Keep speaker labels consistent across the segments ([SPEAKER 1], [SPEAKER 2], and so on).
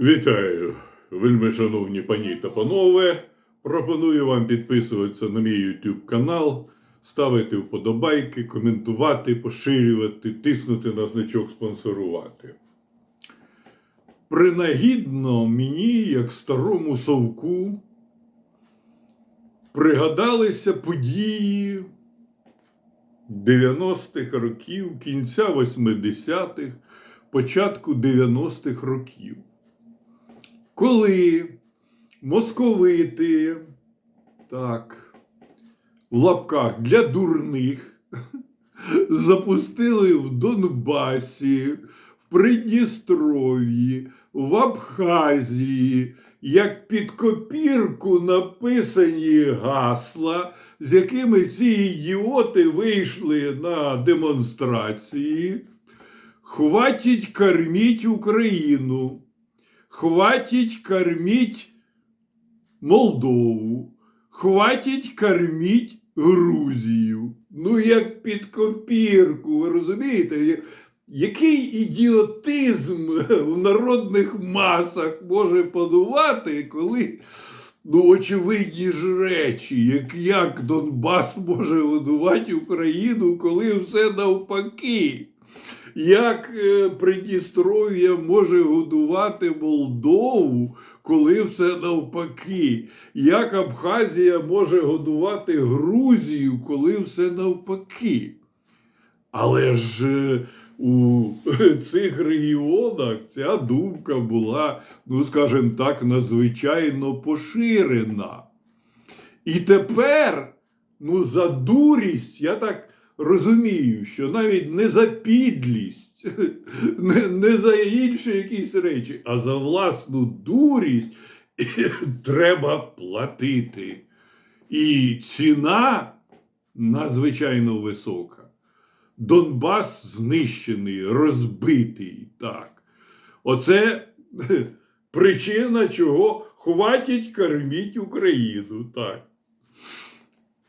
[SPEAKER 1] Вітаю, вельми шановні пані та панове. Пропоную вам підписуватися на мій YouTube канал, ставити вподобайки, коментувати, поширювати, тиснути на значок спонсорувати. Принагідно мені, як старому совку, пригадалися події 90-х років, кінця 80-х, початку 90-х років коли московити, так, в лапках для дурних, запустили в Донбасі, в Придністров'ї, в Абхазії, як під копірку написані гасла, з якими ці ідіоти вийшли на демонстрації. Хватить корміть Україну. Хватить кормить Молдову, хватить кормить Грузію. Ну, як під копірку, ви розумієте? Який ідіотизм в народних масах може панувати, коли ну, очевидні ж речі, як, як Донбас може годувати Україну, коли все навпаки. Як е, Придністров'я може годувати Молдову, коли все навпаки? Як Абхазія може годувати Грузію, коли все навпаки? Але ж е, у цих регіонах ця думка була, ну скажімо так, надзвичайно поширена. І тепер, ну, за дурість, я так розумію, що навіть не за підлість, не, не за інші якісь речі, а за власну дурість треба платити. І ціна надзвичайно висока. Донбас знищений, розбитий. Так. Оце причина, чого хватить корміть Україну. Так.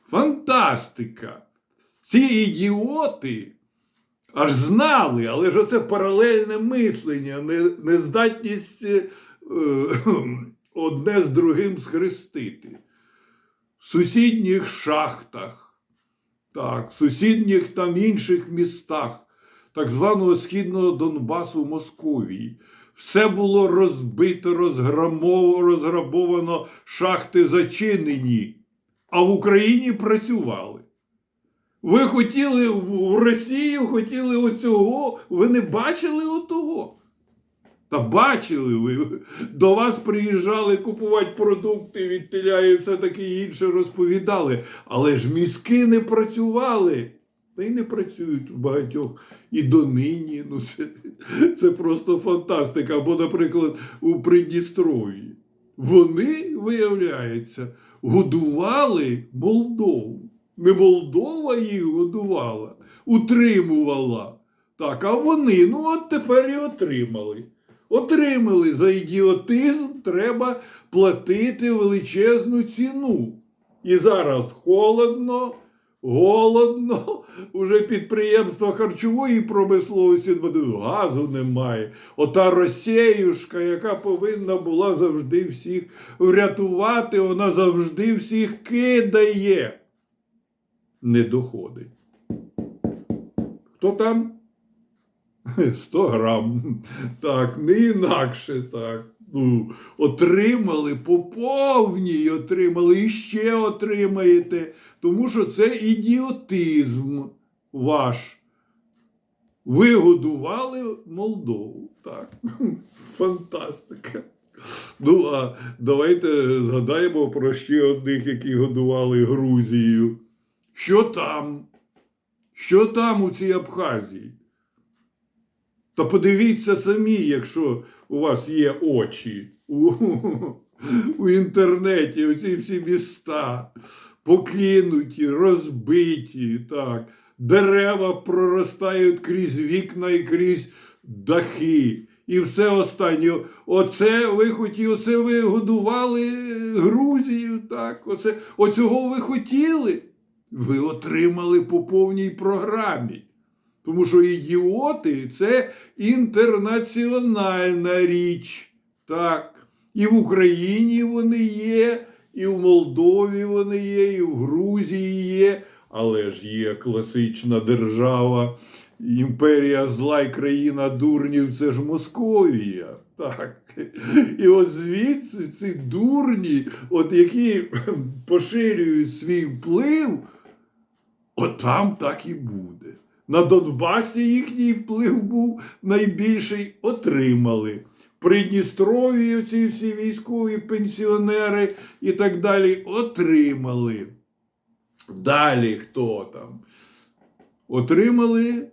[SPEAKER 1] Фантастика! Ці ідіоти аж знали, але ж оце паралельне мислення, нездатність е, одне з другим схрестити. В сусідніх шахтах, так, в сусідніх там інших містах, так званого Східного Донбасу Московії. Все було розбито, розграмово, розграбовано, шахти зачинені, а в Україні працювали. Ви хотіли в Росію, хотіли оцього, ви не бачили отого. Та бачили ви. До вас приїжджали купувати продукти від теля і все таке інше розповідали. Але ж мізки не працювали. Та й не працюють у багатьох і донині. Ну, це, це просто фантастика. Або, наприклад, у Придністров'ї. Вони, виявляється, годували Молдову. Не Молдова їх годувала, утримувала. Так, а вони, ну от тепер і отримали. Отримали за ідіотизм, треба платити величезну ціну. І зараз холодно, голодно, уже підприємства харчової промисловості газу немає. Ота Росіюшка, яка повинна була завжди всіх врятувати, вона завжди всіх кидає. Не доходить. Хто там? 100 грам. Так, не інакше так. Ну, отримали по повній, отримали і ще отримаєте. Тому що це ідіотизм ваш. Ви годували Молдову. Так. Фантастика. Ну, а давайте згадаємо про ще одних, які годували Грузію. Що там? Що там у цій Абхазії? Та подивіться самі, якщо у вас є очі у, у інтернеті, оці всі міста покинуті, розбиті, так. дерева проростають крізь вікна і крізь дахи. І все останнє. Оце ви хотіли, оце ви годували Грузію, так? Оце, оцього ви хотіли. Ви отримали по повній програмі. Тому що ідіоти це інтернаціональна річ. Так. І в Україні вони є, і в Молдові вони є, і в Грузії є. Але ж є класична держава, імперія зла і країна дурнів це ж Московія. Так. І от звідси ці дурні, от які поширюють свій вплив, от там так і буде. На Донбасі їхній вплив був найбільший, отримали. Придністров'ї ці всі військові пенсіонери і так далі отримали. Далі хто там? Отримали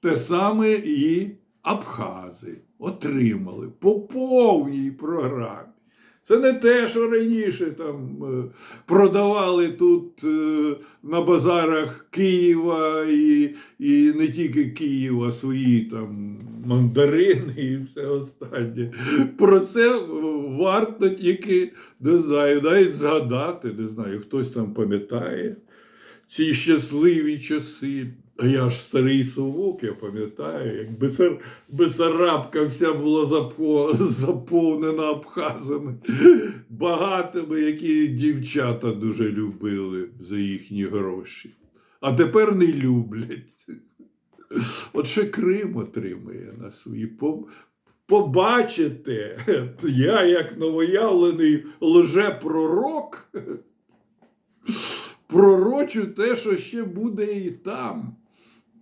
[SPEAKER 1] те саме і абхази. Отримали по повній програмі. Це не те, що раніше там е, продавали тут е, на базарах Києва і, і не тільки Києва свої там мандарини і все останнє. Про це варто тільки не знаю, навіть згадати, не знаю, хтось там пам'ятає ці щасливі часи. А я ж старий совок, я пам'ятаю, як Бесар... Бесарабка вся була запо... заповнена абхазами, багатими, які дівчата дуже любили за їхні гроші. А тепер не люблять. От ще Крим отримує на свої по... Побачите, я, як новоявлений лжепророк, пророчу те, що ще буде і там.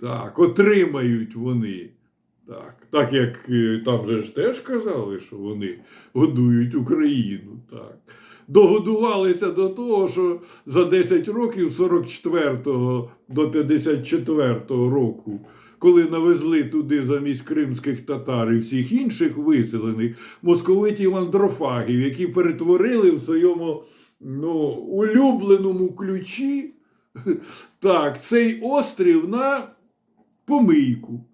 [SPEAKER 1] Так, отримають вони. Так, так як е, там же ж теж казали, що вони годують Україну. Так. Догодувалися до того, що за 10 років, з 44 до 54 року, коли навезли туди замість кримських татар і всіх інших виселених московитів андрофагів, які перетворили в своєму ну, улюбленому ключі так, цей острів на помийку.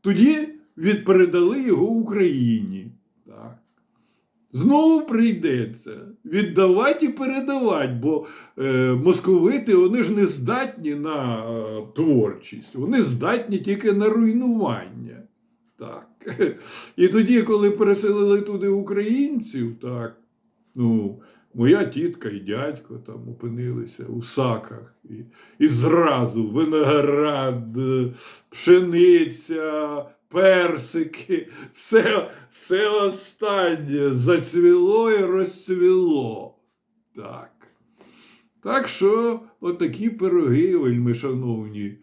[SPEAKER 1] Тоді відпередали його Україні. Так. Знову прийдеться віддавати і передавати, бо е, московити вони ж не здатні на е, творчість, вони здатні тільки на руйнування. Так. І тоді, коли переселили туди українців, так, ну, моя тітка і дядько там опинилися у саках. І, і зразу виноград, е, пшениця, персики, все, все останнє зацвіло і розцвіло. Так. Так що отакі пироги, вельми шановні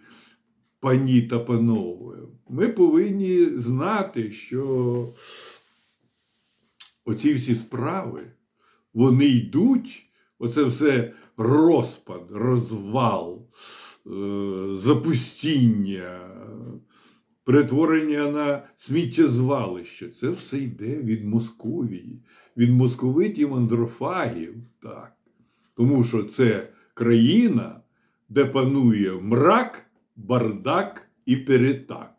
[SPEAKER 1] пані та панове, ми повинні знати, що оці всі справи, вони йдуть, оце все розпад, розвал, е, запустіння, перетворення на сміттєзвалище. Це все йде від Московії, від московитів андрофагів. Так. Тому що це країна, де панує мрак, бардак і перетак.